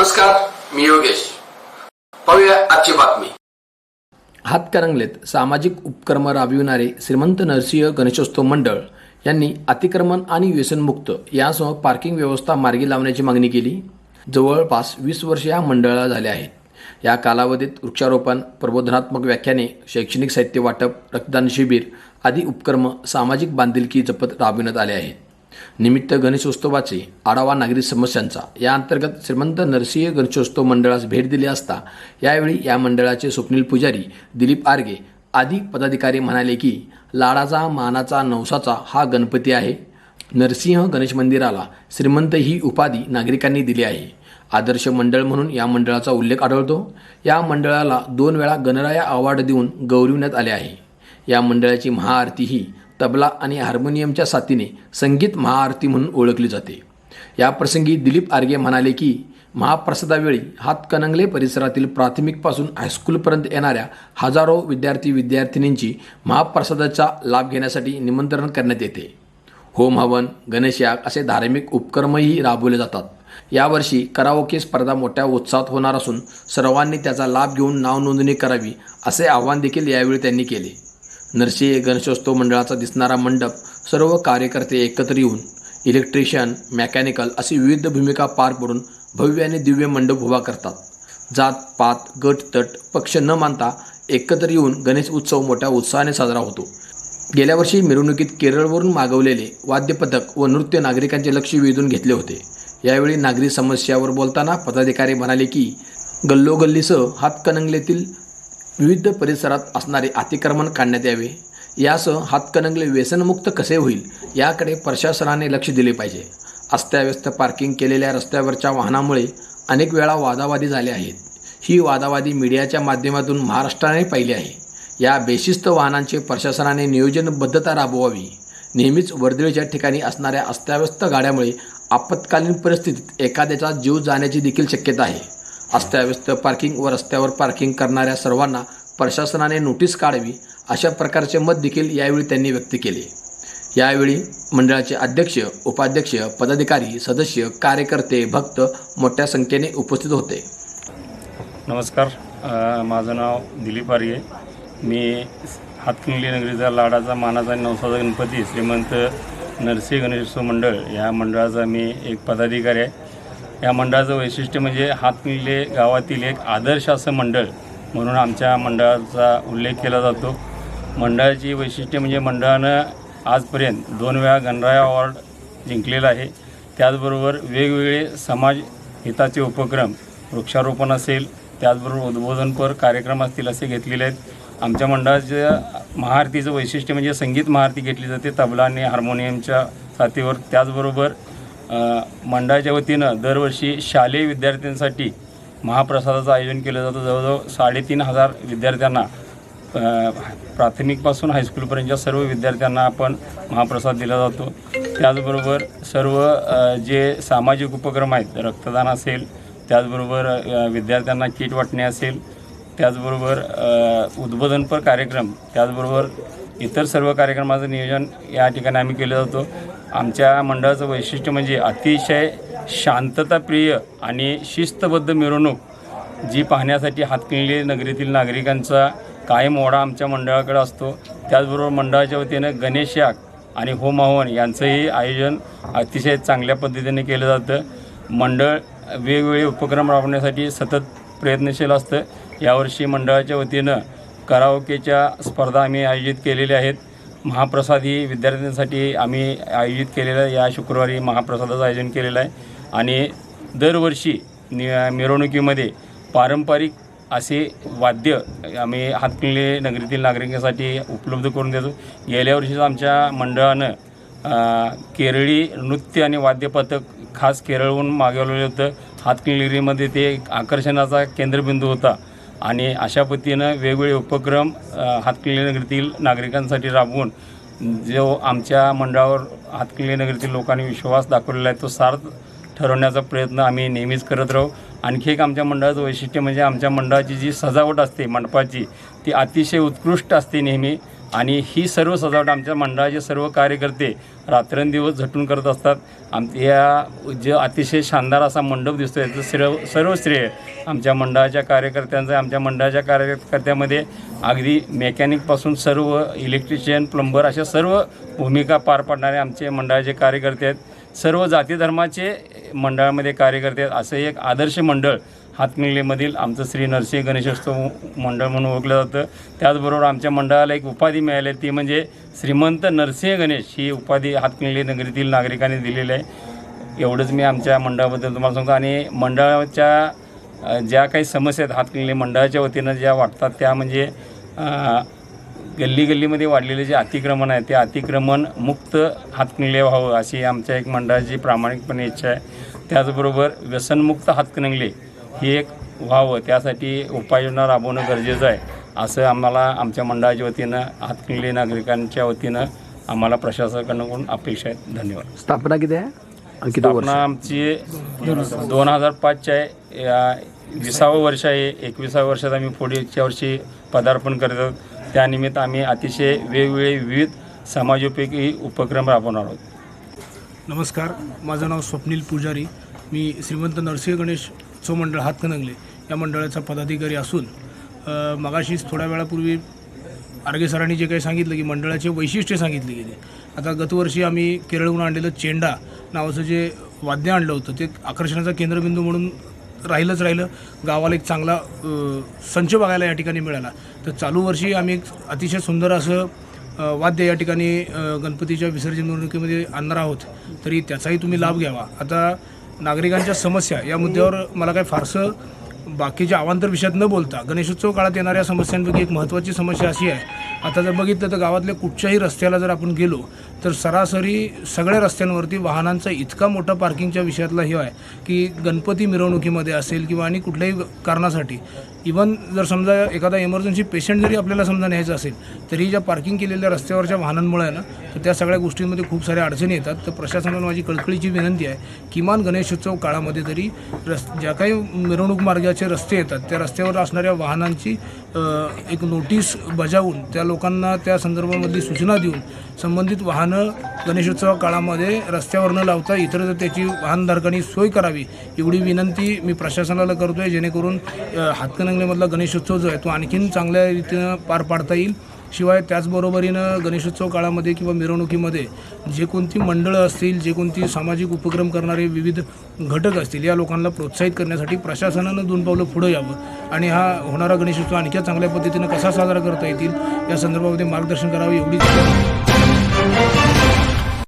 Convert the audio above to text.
नमस्कार मी योगेश. पाहूया आजची बातमी. हातकरंगलेत सामाजिक उपक्रम राबविणारे श्रीमंत नरसिंह गणेशोत्सव मंडळ यांनी अतिक्रमण आणि व्यसनमुक्त यासह पार्किंग व्यवस्था मार्गी लावण्याची मागणी केली. जवळपास वीस वर्ष या मंडळाला झाले आहेत. या कालावधीत वृक्षारोपण प्रबोधनात्मक व्याख्याने शैक्षणिक साहित्य वाटप रक्तदान शिबिर आदी उपक्रम सामाजिक बांधिलकी जपत राबविण्यात आले आहेत. निमित्त गणेशोत्सवाचे आढावा नागरिक समस्यांचा. या अंतर्गत श्रीमंत नरसिंह गणेशोत्सव मंडळास भेट दिली असता यावेळी या मंडळाचे स्वप्नील पुजारी दिलीप आर्गे आदी पदाधिकारी म्हणाले की लाडाचा मानाचा नवसाचा हा गणपती आहे. नरसिंह गणेश मंदिराला श्रीमंत ही उपाधी नागरिकांनी दिली आहे. आदर्श मंडळ म्हणून या मंडळाचा उल्लेख आढळतो. या मंडळाला दोन वेळा गणराया अवॉर्ड देऊन गौरविण्यात आले आहे. या मंडळाची महाआरती ही तबला आणि हार्मोनियमच्या साथीने संगीत महाआरती म्हणून ओळखली जाते. या प्रसंगी दिलीप आर्गे म्हणाले की महाप्रसादावेळी हातकणंगले परिसरातील प्राथमिकपासून हायस्कूलपर्यंत येणाऱ्या हजारो विद्यार्थी विद्यार्थिनींची महाप्रसादाचा लाभ घेण्यासाठी निमंत्रण करण्यात येते. होम हवन गणेशयाग असे धार्मिक उपक्रमही राबवले जातात. यावर्षी कराओके स्पर्धा मोठ्या उत्साहात होणार असून सर्वांनी त्याचा लाभ घेऊन नावनोंदणी करावी असे आवाहन देखील यावेळी त्यांनी केले. नरसिंह गणेशोत्सव मंडळाचा दिसणारा मंडप सर्व कार्यकर्ते एकत्र येऊन इलेक्ट्रिशियन मेकॅनिकल अशी विविध भूमिका पार पडून भव्य आणि दिव्य मंडप उभा करतात. जात पात गट तट पक्ष न मानता एकत्र येऊन गणेश उत्सव मोठ्या उत्साहाने साजरा होतो. गेल्या वर्षी मिरवणुकीत केरळवरून मागवलेले वाद्यपथक व नृत्य नागरिकांचे लक्ष वेधून घेतले होते. यावेळी नागरी समस्यावर बोलताना पदाधिकारी म्हणाले की गल्लोगल्लीसह हातकणंगलेतील विविध परिसरात असणारे अतिक्रमण काढण्यात यावे. यासह हातकणंगले व्यसनमुक्त कसे होईल याकडे प्रशासनाने लक्ष दिले पाहिजे. अस्ताव्यस्त पार्किंग केलेल्या रस्त्यावरच्या वाहनामुळे अनेक वेळा वादावादी झाले आहेत. ही वादावादी मीडियाच्या माध्यमातून महाराष्ट्राने पाहिली आहे. या बेशिस्त वाहनांचे प्रशासनाने नियोजनबद्धता राबवावी. नेहमीच वर्दळीच्या ठिकाणी असणाऱ्या अस्ताव्यस्त गाड्यामुळे आपत्कालीन परिस्थितीत एखाद्याचा जीव जाण्याची देखील शक्यता आहे. अस्ताव्यस्त पार्किंग व रस्त्यावर पार्किंग करणाऱ्या सर्वांना प्रशासनाने नोटीस काढावी अशा प्रकारचे मत देखील यावेळी त्यांनी व्यक्त केले. यावेळी मंडळाचे अध्यक्ष उपाध्यक्ष पदाधिकारी सदस्य कार्यकर्ते भक्त मोठ्या संख्येने उपस्थित होते. नमस्कार. माझं नाव दिलीप आर्ये. मी हातकिंगली नगरीचा लाडाचा मानाचा आणि नवसाचा गणपती श्रीमंत नरसिंह गणेशोत्सव मंडळ या मंडळाचा मी एक पदाधिकारी आहे. या मंडळाचं वैशिष्ट्य म्हणजे हातमिले गावातील एक आदर्श असं मंडळ म्हणून आमच्या मंडळाचा उल्लेख केला जातो. मंडळाची वैशिष्ट्य म्हणजे मंडळानं आजपर्यंत दोन वेळा गणराया अवॉर्ड जिंकलेला आहे. त्याचबरोबर वेगवेगळे समाज हिताचे उपक्रम वृक्षारोपण असेल त्याचबरोबर उद्बोधनपर कार्यक्रम असतील असे घेतलेले आहेत. आमच्या मंडळाच्या महाआरतीचं वैशिष्ट्य म्हणजे संगीत महाआरती घेतली जाते तबला आणि हार्मोनियमच्या साथीवर. त्याचबरोबर मंडळाच्या वतीनं दरवर्षी शालेय विद्यार्थ्यांसाठी महाप्रसादाचं आयोजन केलं जातं. जवळजवळ साडेतीन हजार विद्यार्थ्यांना प्राथमिकपासून हायस्कूलपर्यंतच्या सर्व विद्यार्थ्यांना आपण महाप्रसाद दिला जातो. त्याचबरोबर सर्व जे सामाजिक उपक्रम आहेत रक्तदान असेल त्याचबरोबर विद्यार्थ्यांना किट वाटणे असेल त्याचबरोबर उद्बोधनपर कार्यक्रम त्याचबरोबर इतर सर्व कार्यक्रमाचं नियोजन या ठिकाणी आम्ही केलं जातो. आमच्या मंडळाचं वैशिष्ट्य म्हणजे अतिशय शांतताप्रिय आणि शिस्तबद्ध मिरवणूक जी पाहण्यासाठी हातकिणली नगरीतील नागरिकांचा कायम ओढा आमच्या मंडळाकडे असतो. त्याचबरोबर मंडळाच्या वतीनं गणेश याग आणि होम हवन यांचंही आयोजन अतिशय चांगल्या पद्धतीने केलं जातं. मंडळ वेगवेगळे उपक्रम राबवण्यासाठी सतत प्रयत्नशील असतं. यावर्षी मंडळाच्या वतीनं कराओकेच्या स्पर्धा आम्ही आयोजित केलेल्या आहेत. महाप्रसादी विद्यार्थ्यांसाठी आम्ही आयोजित केलेलं या शुक्रवारी महाप्रसादाचं आयोजन केलेलं आहे. आणि दरवर्षी नि मिरवणुकीमध्ये पारंपरिक असे वाद्य आम्ही हातकिल्ले नगरीतील नागरिकांसाठी उपलब्ध करून देतो. गेल्या वर्षीच आमच्या मंडळानं केरळी नृत्य आणि वाद्यपथक खास केरळहून मागवलेलं होतं. हातकिल्लीमध्ये ते एक आकर्षणाचा केंद्रबिंदू होता. आणि अशा पद्धतीनं वेगवेगळे उपक्रम हातकिल्ले नगरीतील नागरिकांसाठी राबवून जो आमच्या मंडळावर हातकिल्ले नगरीतील लोकांनी विश्वास दाखवलेला आहे तो सार्थ ठरवण्याचा प्रयत्न आम्ही नेहमीच करत राहू. आणखी एक आमच्या मंडळाचं वैशिष्ट्य म्हणजे आमच्या मंडळाची जी सजावट असते मंडपाची ती अतिशय उत्कृष्ट असते नेहमी. आणि ही सर्व सजावट आमच्या मंडळाचे सर्व कार्यकर्ते रात्रंदिवस झटून करत असतात. आमच्या जे अतिशय शानदार असा मंडप दिसतो याचं सर्व सर्व श्रेय आमच्या मंडळाच्या कार्यकर्त्यांचं आमच्या मंडळाच्या कार्यकर्त्यामध्ये अगदी मेकॅनिकपासून सर्व इलेक्ट्रिशियन प्लंबर अशा सर्व भूमिका पार पाडणारे आमचे मंडळाचे कार्यकर्ते आहेत. सर्व जाती धर्माचे मंडळामध्ये कार्यकर्ते आहेत. असं एक आदर्श मंडळ हातकणंगलेमधील आमचं श्री नरसिंह गणेशोत्सव मंडळ म्हणून ओळखलं जातं. त्याचबरोबर आमच्या मंडळाला एक उपाधी मिळाली आहे, ती म्हणजे श्रीमंत नरसिंह गणेश. ही उपाधी हातकणंगले नगरीतील नागरिकांनी दिलेली आहे. एवढंच मी आमच्या मंडळाबद्दल तुम्हाला सांगतो. आणि मंडळाच्या ज्या काही समस्या आहेत हातकणंगले मंडळाच्या वतीनं ज्या वाटतात त्या म्हणजे गल्ली गल्लीमध्ये वाढलेले जे अतिक्रमण आहे ते अतिक्रमण मुक्त हातकणंगले व्हावं अशी आमच्या एक मंडळाची प्रामाणिकपणे इच्छा आहे. त्याचबरोबर व्यसनमुक्त हातकणंगले ही एक व्हावं त्यासाठी उपाययोजना राबवणं गरजेचं आहे. असं आम्हाला आमच्या मंडळाच्या वतीनं हातकणंगले नागरिकांच्या वतीनं आम्हाला प्रशासनाकडून अपेक्षा आहेत. धन्यवाद. स्थापना किती आहे? स्थापना आमची दोन हजार पाचची आहे या विसावं वर्ष आहे. एकविसाव्या वर्षात आम्ही पुढच्या वर्षी पदार्पण करत आहोत. त्यानिमित्त आम्ही अतिशय वेगवेगळे विविध समाजोपयोगी उपक्रम राबवणार आहोत. नमस्कार. माझं नाव स्वप्नील पुजारी. मी श्रीमंत नरसिंह गणेश उत्सव मंडळ हातकणंगले या मंडळाचा पदाधिकारी असून मगाशीच थोड्या वेळापूर्वी आरगे सरांनी जे काही सांगितलं की मंडळाचे वैशिष्ट्य सांगितले गेले. आता गतवर्षी आम्ही केरळहून आणलेलं चेंडा नावाचं जे वाद्य आणलं होतं ते आकर्षणाचा केंद्रबिंदू म्हणून राहिलंच राहिलं. गावाला एक चांगला संच बघायला या ठिकाणी मिळाला. तर चालू वर्षी आम्ही एक अतिशय सुंदर असं वाद्य या ठिकाणी गणपतीच्या विसर्जन मिरवणुकीमध्ये आणणार आहोत. तरी त्याचाही तुम्ही लाभ घ्यावा. आता नागरिकांच्या समस्या या मुद्द्यावर मला काही फारसं बाकीच्या अवांतर विषयात न बोलता गणेशोत्सव काळात येणाऱ्या समस्यांपैकी एक महत्त्वाची समस्या अशी आहे आता जर बघितलं तर गावातल्या कुठच्याही रस्त्याला जर आपण गेलो तर सरासरी सगळ्या रस्त्यांवरती वाहनांचा इतका मोठा पार्किंगच्या विषयातला हे आहे की गणपती मिरवणुकीमध्ये असेल किंवा आणि कुठल्याही कारणासाठी इवन जर समजा एखादा इमर्जन्सी पेशंट जरी आपल्याला समजा न्यायचं असेल तरी ज्या पार्किंग केलेल्या रस्त्यावरच्या वाहनांमुळे आहे ना तर त्या सगळ्या गोष्टींमध्ये खूप साऱ्या अडचणी येतात. तर प्रशासनाला माझी कळकळीची विनंती आहे किमान गणेशोत्सव काळामध्ये तरी रस् ज्या काही मिरवणूक मार्गाचे रस्ते येतात त्या रस्त्यावर असणाऱ्या वाहनांची एक नोटीस बजावून त्या लोकांना त्या संदर्भामधली सूचना देऊन संबंधित वाहनं गणेशोत्सव काळामध्ये रस्त्यावर न लावता इतर त्याची वाहनधारकांनी सोय करावी एवढी विनंती मी प्रशासनाला करतो आहे जेणेकरून हातकणंगलेमधला गणेशोत्सव जो आहे तो आणखीन चांगल्या रीतीनं पार पाडता येईल. शिवाय त्याचबरोबरीनं गणेशोत्सव काळामध्ये किंवा मिरवणुकीमध्ये जे कोणती मंडळं असतील जे कोणती सामाजिक उपक्रम करणारे विविध घटक असतील या लोकांना प्रोत्साहित करण्यासाठी प्रशासनानं दोन पावलं पुढं यावं. आणि हा होणारा गणेशोत्सव आणखी चांगल्या पद्धतीनं कसा साजरा करता येतील या संदर्भामध्ये मार्गदर्शन करावं एवढीच